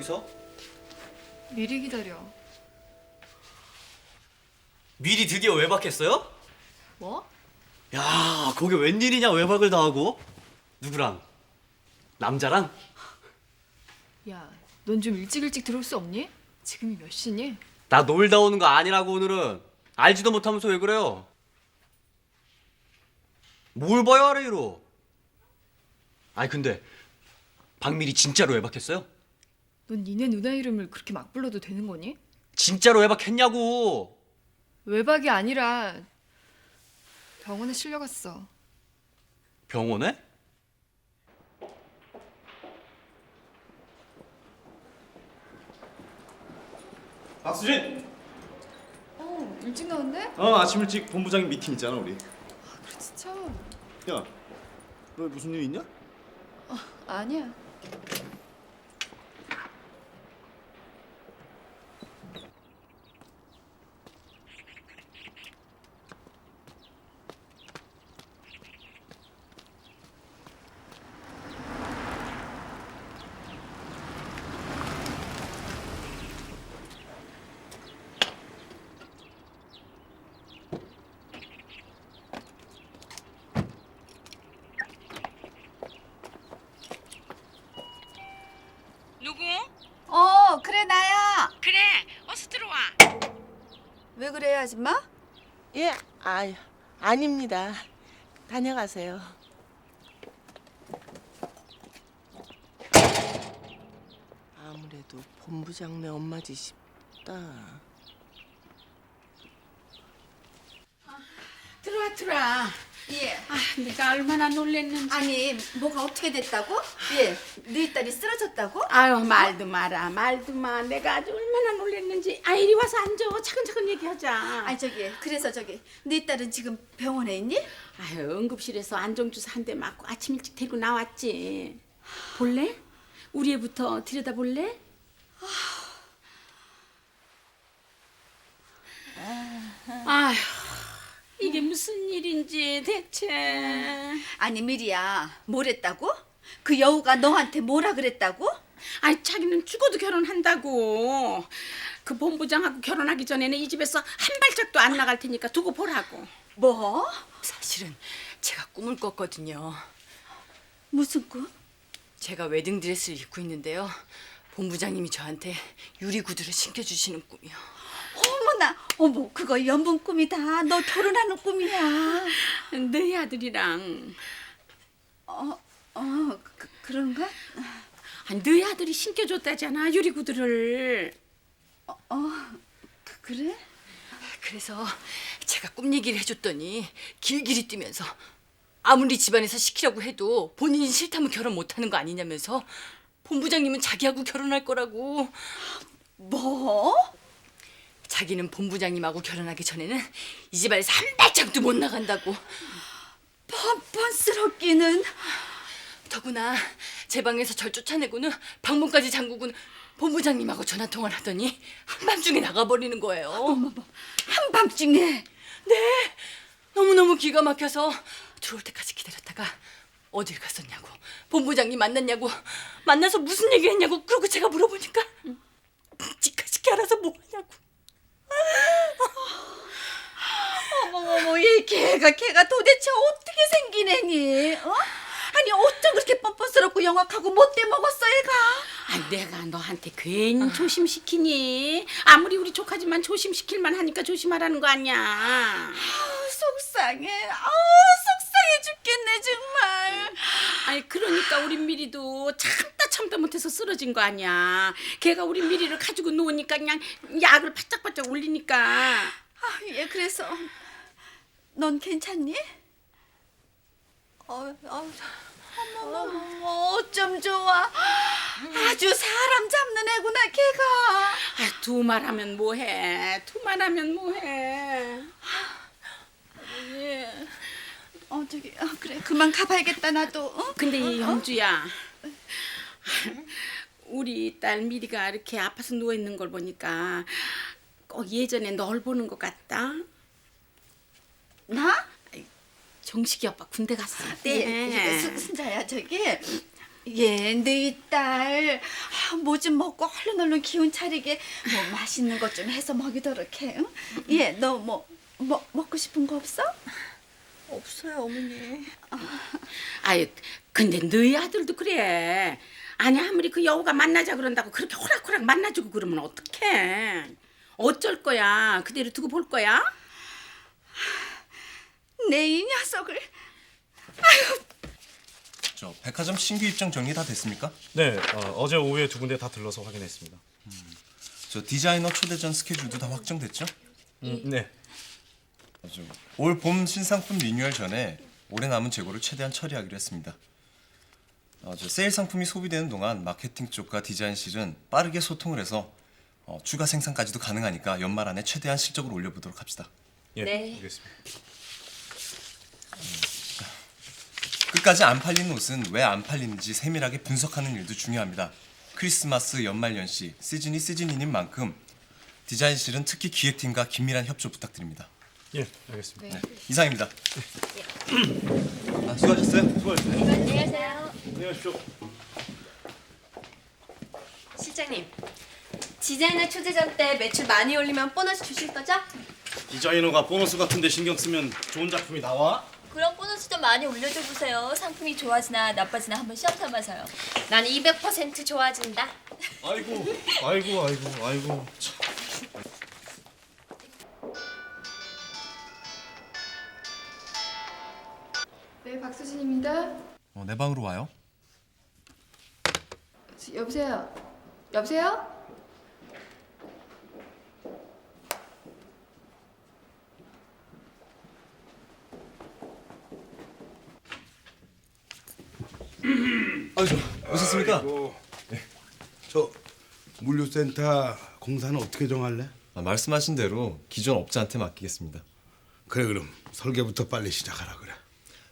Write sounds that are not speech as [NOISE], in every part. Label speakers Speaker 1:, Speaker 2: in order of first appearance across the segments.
Speaker 1: 여기서?
Speaker 2: 미리 기다려.
Speaker 1: 미리 드디어 외박했어요?
Speaker 2: 뭐?
Speaker 1: 야, 거기 웬일이냐 외박을 다 하고? 누구랑? 남자랑?
Speaker 2: 야, 넌 좀 일찍 일찍 들어올 수 없니? 지금이 몇 시니?
Speaker 1: 나 놀다 오는 거 아니라고 오늘은 알지도 못하면서 왜 그래요? 뭘 봐요 아래로? 아니 근데 박미리 진짜로 외박했어요?
Speaker 2: 넌 니네 누나 이름을 그렇게 막 불러도 되는 거니?
Speaker 1: 진짜로 외박했냐고?
Speaker 2: 외박이 아니라 병원에 실려갔어.
Speaker 1: 병원에?
Speaker 3: 박수진!
Speaker 2: 어, 일찍 나왔네?
Speaker 3: 어 아침 일찍 본부장님 미팅 있잖아 우리
Speaker 2: 그렇지 참.
Speaker 3: 야너 무슨 일 있냐?
Speaker 2: 아니야.
Speaker 4: 누구?
Speaker 5: 어, 그래 나야.
Speaker 4: 그래, 어서 들어와.
Speaker 5: 왜 그래요, 아줌마?
Speaker 6: 예, 아, 아닙니다. 다녀가세요. 아무래도 본부장네 엄마지 싶다.
Speaker 4: 들어와, 들어와.
Speaker 5: 예.
Speaker 4: 아, 내가 얼마나 놀랬는지.
Speaker 5: 아니, 뭐가 어떻게 됐다고? 예. 네 딸이 쓰러졌다고?
Speaker 4: 아유, 말도 마라, 말도 마. 내가 아주 얼마나 놀랬는지. 아, 이리 와서 앉아. 차근차근 얘기하자.
Speaker 5: 아니 저기, 그래서 저기 네 딸은 지금 병원에 있니?
Speaker 4: 아유, 응급실에서 안정주사 한 대 맞고 아침 일찍 데리고 나왔지. 볼래? 우리 애부터 들여다 볼래? 아휴, 이게 무슨 일인지 대체.
Speaker 5: 아니 미리야, 뭐랬다고? 그 여우가 너한테 뭐라 그랬다고?
Speaker 4: 아이 자기는 죽어도 결혼한다고. 그 본부장하고 결혼하기 전에는 이 집에서 한 발짝도 안 나갈 테니까 두고 보라고.
Speaker 5: 뭐?
Speaker 7: 사실은 제가 꿈을 꿨거든요.
Speaker 5: 무슨 꿈?
Speaker 7: 제가 웨딩 드레스를 입고 있는데요. 본부장님이 저한테 유리 구두를 신겨 주시는 꿈이요.
Speaker 5: 어머나, 어머, 그거 연분 꿈이다. 너 결혼하는 꿈이야.
Speaker 4: 네 아들이랑
Speaker 5: 어, 어, 그, 그런가?
Speaker 4: 아니, 네 아들이 신겨줬다잖아 유리 구두를.
Speaker 5: 어, 그, 그래?
Speaker 7: 그래서 제가 꿈 얘기를 해줬더니 길길이 뛰면서 아무리 집안에서 시키라고 해도 본인이 싫다면 결혼 못하는 거 아니냐면서 본부장님은 자기하고 결혼할 거라고
Speaker 5: 뭐?
Speaker 7: 자기는 본부장님하고 결혼하기 전에는 이 집안에서 한 발짝도 못 나간다고
Speaker 5: 뻔뻔스럽기는.
Speaker 7: 더구나 제 방에서 절 쫓아내고는 방문까지 잠그고는 본부장님하고 전화 통화를 하더니 한밤중에 나가버리는 거예요.
Speaker 5: 한밤중에.
Speaker 7: 네, 너무너무 기가 막혀서 들어올 때까지 기다렸다가 어딜 갔었냐고 본부장님 만났냐고 만나서 무슨 얘기했냐고 그러고 제가 물어보니까 지카시키 알아서 뭐하냐고
Speaker 5: 어머머머, 이 개가 개가 도대체 어떻게 생긴 애니? 어? 아니 어쩜 그렇게 뻔뻔스럽고 영악하고 못돼 먹었어 얘가?
Speaker 4: 아 내가 너한테 괜히 조심시키니 아무리 우리 조카지만 조심시킬만 하니까 조심하라는 거 아니야.
Speaker 5: 아우 속상해. 아우 속상해 죽겠네 정말.
Speaker 4: 아니 그러니까 우리 미리도 참다 참다 못해서 쓰러진 거 아니야. 걔가 우리 미리를 가지고 노니까 그냥 약을 바짝바짝 올리니까.
Speaker 5: 아, 얘 그래서 넌 괜찮니? 어, 어, 어머머머 어쩜 좋아. 아주 사람 잡는 애구나 걔가.
Speaker 4: 아, 두 말하면 뭐해? 두 말하면 뭐해?
Speaker 5: 예. 어 저기 어, 그래 그만 가봐야겠다 나도. 어?
Speaker 4: 근데 이 영주야, [LAUGHS] 우리 딸 미리가 이렇게 아파서 누워 있는 걸 보니까 꼭 예전에 널 보는 것 같다.
Speaker 5: 나?
Speaker 4: 정식이 오빠 군대 갔을 때.
Speaker 5: 예, 예, 순- 순자야 저기 예, 너희 딸. 뭐 좀 먹고 얼른 얼른 기운 차리게 뭐 맛있는 것 좀 해서 먹이도록 해. 응? 예, 너 뭐 뭐, 먹고 싶은 거 없어?
Speaker 6: 없어요, 어머니.
Speaker 4: 아유, 근데 너희 아들도 그래. 아니 아무리 그 여우가 만나자 그런다고 그렇게 호락호락 만나주고 그러면 어떡해? 어쩔 거야? 그대로 두고 볼 거야?
Speaker 5: 내 이 녀석을.
Speaker 8: 저 백화점 신규 입장 정리 다 됐습니까?
Speaker 3: 네, 어, 제 오후에 두 군데 다 들러서 확인했습니다.
Speaker 8: 저 디자이너 초대전 스케줄도 다 확정됐죠?
Speaker 3: 음, 네.
Speaker 8: 올 봄 신상품 리뉴얼 전에 올해 남은 재고를 최대한 처리하기로 했습니다. 어, 저 세일 상품이 소비되는 동안 마케팅 쪽과 디자인 실은 빠르게 소통을 해서 어, 추가 생산까지도 가능하니까 연말 안에 최대한 실적을 올려보도록 합시다.
Speaker 3: 예,
Speaker 7: 네.
Speaker 3: 알겠습니다.
Speaker 8: 끝까지 안 팔리는 옷은 왜 안 팔리는지 세밀하게 분석하는 일도 중요합니다. 크리스마스 연말 연시 시즌이 시즌인 만큼 디자인실은 특히 기획팀과 긴밀한 협조 부탁드립니다.
Speaker 3: 예, 알겠습니다.
Speaker 8: 이상입니다. 아, 수고하셨어요.
Speaker 3: 수고하셨어요.
Speaker 9: 안녕하세요.
Speaker 3: 안녕히 가십시오.
Speaker 9: 실장님. 디자이너 초대전 때 매출 많이 올리면 보너스 주실 거죠?
Speaker 3: 디자이너가 보너스 같은데 신경 쓰면 좋은 작품이 나와?
Speaker 9: 그럼 보너스 좀 많이 올려줘 보세요. 상품이 좋아지나 나빠지나 한번 시험 삼아서요. 난 200% 좋아진다.
Speaker 3: 아이고, [LAUGHS] 아이고, 아이고, 아이고. 참.
Speaker 2: 네, 박수진입니다.
Speaker 8: 어, 내 방으로 와요.
Speaker 2: 여보세요. 여보세요?
Speaker 8: 아이고, 오셨습니까?
Speaker 10: 저 물류센터 공사는 어떻게 정할래?
Speaker 8: 아, 말씀하신 대로 기존 업자한테 맡기겠습니다.
Speaker 10: 그래 그럼 설계부터 빨리 시작하라 그래.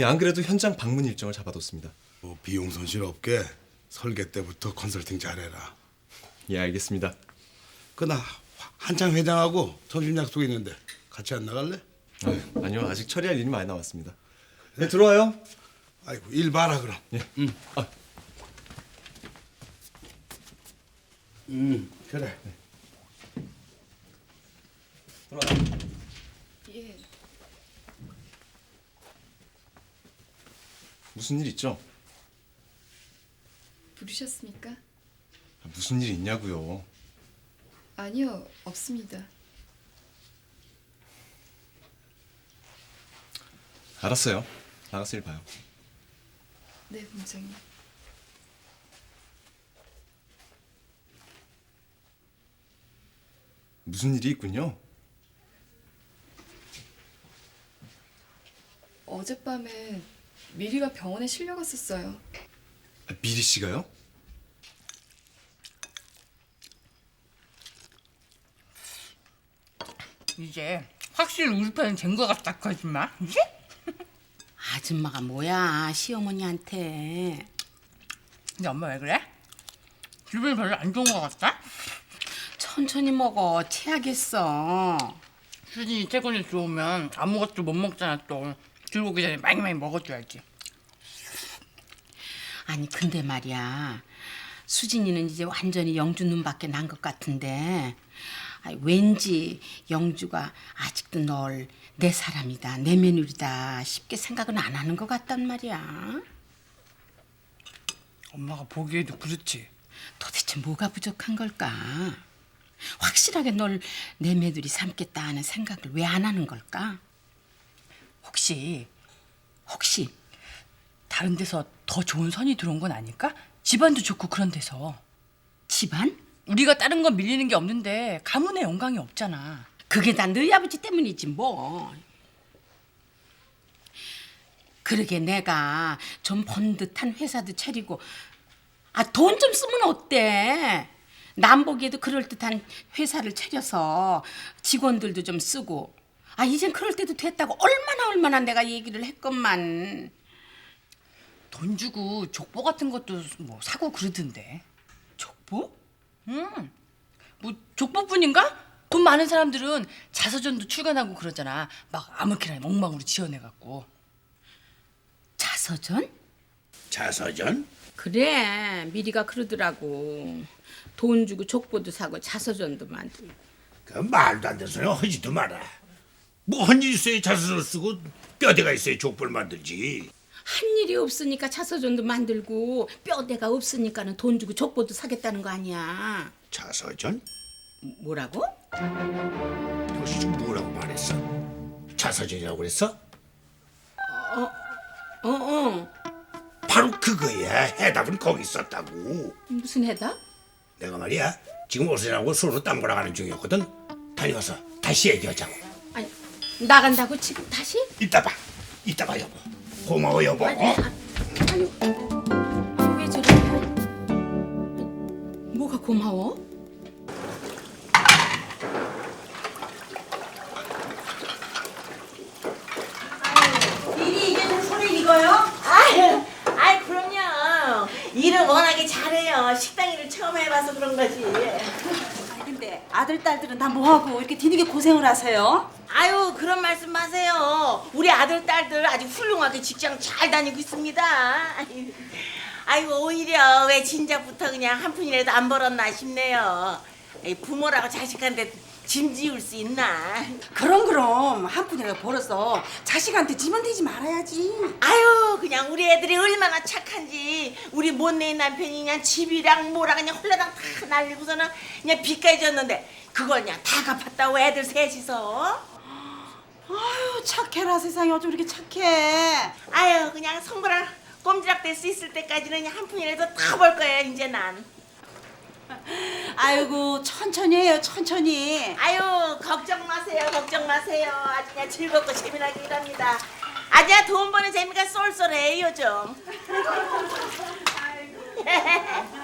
Speaker 8: 예, 안 그래도 현장 방문 일정을 잡아뒀습니다.
Speaker 10: 뭐 비용 손실 없게 설계 때부터 컨설팅 잘해라.
Speaker 8: 예, 알겠습니다.
Speaker 10: 그나 한창 회장하고 점심 약속 있는데 같이 안 나갈래?
Speaker 8: 아유, 아니요, 아직 처리할 일이 많이 남았습니다. 네, 들어와요.
Speaker 10: 아이고 일 봐라 그럼.
Speaker 8: 예.
Speaker 10: 응.
Speaker 8: 아.
Speaker 10: 음 그래.
Speaker 8: 들어와요.
Speaker 2: 예.
Speaker 8: 무슨 일 있죠?
Speaker 2: 부르셨습니까?
Speaker 8: 아, 무슨 일 있냐고요.
Speaker 2: 아니요, 없습니다.
Speaker 8: 알았어요. 나가서 일 봐요.
Speaker 2: 네, 본부장님.
Speaker 8: 무슨 일이 있군요.
Speaker 2: 어젯밤에 미리가 병원에 실려갔었어요.
Speaker 8: 아, 미리 씨가요?
Speaker 7: 이제 확실히 우리 편은 된것 같다 거짓말. 이제? [LAUGHS]
Speaker 4: 아줌마가 뭐야 시어머니한테
Speaker 7: 근데 엄마 왜 그래? 기분이 별로 안 좋은 것 같다?
Speaker 4: 천천히 먹어 체하겠어.
Speaker 7: 수진이 태권이 들어오면 아무것도 못 먹잖아 또. 들어오기 전에 많이 많이 먹어줘야지.
Speaker 4: 아니 근데 말이야. 수진이는 이제 완전히 영주 눈밖에 난 것 같은데. 아이, 왠지 영주가 아직도 널 내 사람이다 내 며느리다 쉽게 생각은 안 하는 것 같단 말이야.
Speaker 7: 엄마가 보기에도 그렇지.
Speaker 4: 도대체 뭐가 부족한 걸까? 확실하게 널 내 며느리 삼겠다 하는 생각을 왜 안 하는 걸까
Speaker 7: 혹시 혹시 다른 데서 더 좋은 선이 들어온 건 아닐까? 집안도 좋고 그런 데서
Speaker 4: 집안?
Speaker 7: 우리가 다른 건 밀리는 게 없는데 가문의 영광이 없잖아.
Speaker 4: 그게 다 너희 아버지 때문이지 뭐. 그러게 내가 좀 번 듯한 회사도 차리고 아 돈 좀 쓰면 어때? 남 보기에도 그럴 듯한 회사를 차려서 직원들도 좀 쓰고 아 이젠 그럴 때도 됐다고 얼마나 얼마나 내가 얘기를 했건만
Speaker 7: 돈 주고 족보 같은 것도 뭐 사고 그러던데.
Speaker 4: 족보?
Speaker 7: 음. 뭐 족보뿐인가? 돈 많은 사람들은 자서전도 출간하고 그러잖아. 막 아무렇게나 엉망으로 지어내 갖고.
Speaker 4: 자서전?
Speaker 10: 자서전?
Speaker 4: 그래 미리가 그러더라고 돈 주고 족보도 사고 자서전도 만들고
Speaker 10: 그 말도 안 되는 소리 하지도 마라. 뭐 한 일 있어야 자수를 쓰고 뼈대가 있어야 족보를 만들지.
Speaker 4: 한 일이 없으니까 자서전도 만들고 뼈대가 없으니까는 돈 주고 족보도 사겠다는 거 아니야
Speaker 10: 자서전?
Speaker 4: 뭐라고?
Speaker 10: 당신 지금 뭐라고 말했어? 자서전이라고 그랬어?
Speaker 4: 어 어
Speaker 10: 바로 그거야. 해답은 거기 있었다고.
Speaker 4: 무슨 해답?
Speaker 10: 내가 말이야 지금 옷이라고 서로 땀 보러 가는 중이었거든. 다녀와서 다시 얘기하자고.
Speaker 4: 나간다고 지금 다시?
Speaker 10: 이따 봐. 이따 봐 여보. 고마워 여보.
Speaker 4: 아니,
Speaker 10: 어?
Speaker 4: 아니, 아니 왜 저래? 뭐가 고마워?
Speaker 6: 일이 이게 좀 손에 익어요? 아유, 아이 그럼요. 일을 워낙에 잘해요. 식당 일을 처음 해봐서 그런 거지.
Speaker 5: 근데 아들 딸들은 다 뭐하고 이렇게 뒤늦게 고생을 하세요?
Speaker 6: 아유 그런 말씀 마세요. 우리 아들 딸들 아주 훌륭하게 직장 잘 다니고 있습니다. 아유, 오히려 왜 진작부터 그냥 한 푼이라도 안 벌었나 싶네요. 이 부모라고 자식한테 짐 지울 수 있나?
Speaker 11: 그럼 그럼 한 푼이라도 벌어서 자식한테 지면 되지 말아야지.
Speaker 6: 아유 그냥 우리 애들이 얼마나 착한지 우리 못내 남편이 그냥 집이랑 뭐라 그냥 홀라당 다 날리고서는 그냥 빚까지 졌는데 그걸 그냥 다 갚았다고 애들 셋이서
Speaker 11: 아유 착해라 세상에. 어쩜 이렇게 착해.
Speaker 6: 아유 그냥 손가락 꼼지락 될 수 있을 때까지는 한 푼이라도 다 벌 거야 이제 난.
Speaker 11: 아이고 천천히 해요 천천히.
Speaker 6: 아유 걱정 마세요 걱정 마세요. 아주 그냥 즐겁고 재미나게 일합니다. 아주 돈 버는 재미가 쏠쏠해 요즘 [LAUGHS] [LAUGHS]